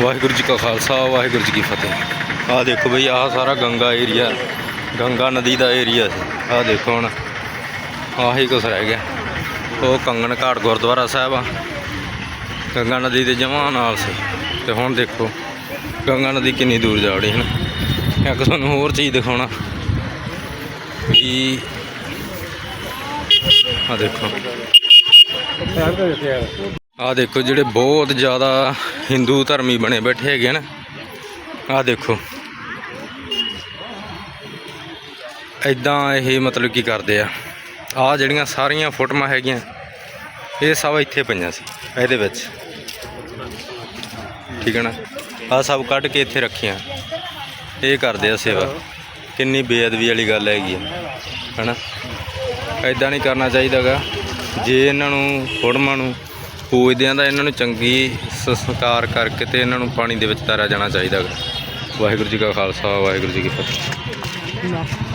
ਵਾਹਿਗੁਰੂ ਜੀ ਕਾ ਖਾਲਸਾ, ਵਾਹਿਗੁਰੂ ਜੀ ਕੀ ਫਤਿਹ। ਆਹ ਦੇਖੋ ਬਈ, ਆਹ ਸਾਰਾ ਗੰਗਾ ਏਰੀਆ ਗੰਗਾ ਨਦੀ ਦਾ ਏਰੀਆ ਸੀ। ਆਹ ਦੇਖੋ ਹੁਣ, ਆਹੀ ਕੁਛ ਰਹਿ ਗਿਆ। ਉਹ ਕੰਗਣ ਘਾਟ ਗੁਰਦੁਆਰਾ ਸਾਹਿਬ ਆ। ਗੰਗਾ ਨਦੀ ਦੇ ਜਮਾਂ ਨਾਲ ਸੀ। ਤੇ ਹੁਣ ਦੇਖੋ, ਗੰਗਾ ਨਦੀ ਕਿੰਨੀ ਦੂਰ ਜਾ ਵੜੀ ਹਨ। ਇੱਕ ਤੁਹਾਨੂੰ ਹੋਰ ਚੀਜ਼ ਦਿਖਾਉਣਾ। ਕਿ ਆ ਦੇਖੋ। ਆ ਦੇਖੋ ਜਿਹੜੇ ਬਹੁਤ ਜ਼ਿਆਦਾ ਹਿੰਦੂ ਧਰਮੀ ਬਣੇ ਬੈਠੇ ਹੈਗੇ ਨਾ, ਆ ਦੇਖੋ। ਇਦਾਂ ਇਹ ਮਤਲਬ ਕੀ ਕਰਦੇ ਆ। ਆ ਜਿਹੜੀਆਂ ਸਾਰੀਆਂ ਫੋਟੋਆਂ ਹੈਗੀਆਂ, ਇਹ ਸਭ ਇੱਥੇ ਪਈਆਂ ਸੀ, ਇਹਦੇ ਵਿੱਚ। ਠੀਕ ਹੈ ਨਾ? ਆ ਸਭ ਕੱਢ ਕੇ ਇੱਥੇ ਰੱਖੀਆਂ। ਇਹ ਕਰਦੇ ਆ ਸੇਵਾ। ਕਿੰਨੀ ਬੇਅਦਬੀ ਵਾਲੀ ਗੱਲ ਹੈਗੀ ਹੈ ਹਨਾ? ਐਦਾਂ ਨਹੀਂ ਕਰਨਾ ਚਾਹੀਦਾਗਾ ਜੇ ਇਹਨਾਂ ਨੂੰ, ਫੋਟੋਆਂ ਨੂੰ ਪੂਜਦੇ ਦਾ ਇਹਨਾਂ ਨੂੰ ਚੰਗੀ ਸੰਸਕਾਰ ਕਰਕੇ ਤੇ ਇਹਨਾਂ ਨੂੰ ਪਾਣੀ ਦੇ ਵਿੱਚ ਤਾਰਿਆ ਜਾਣਾ ਚਾਹੀਦਾ ਗਾ। ਵਾਹਿਗੁਰੂ ਜੀ ਕਾ ਖਾਲਸਾ, ਵਾਹਿਗੁਰੂ ਜੀ ਕੀ ਫਤਿਹ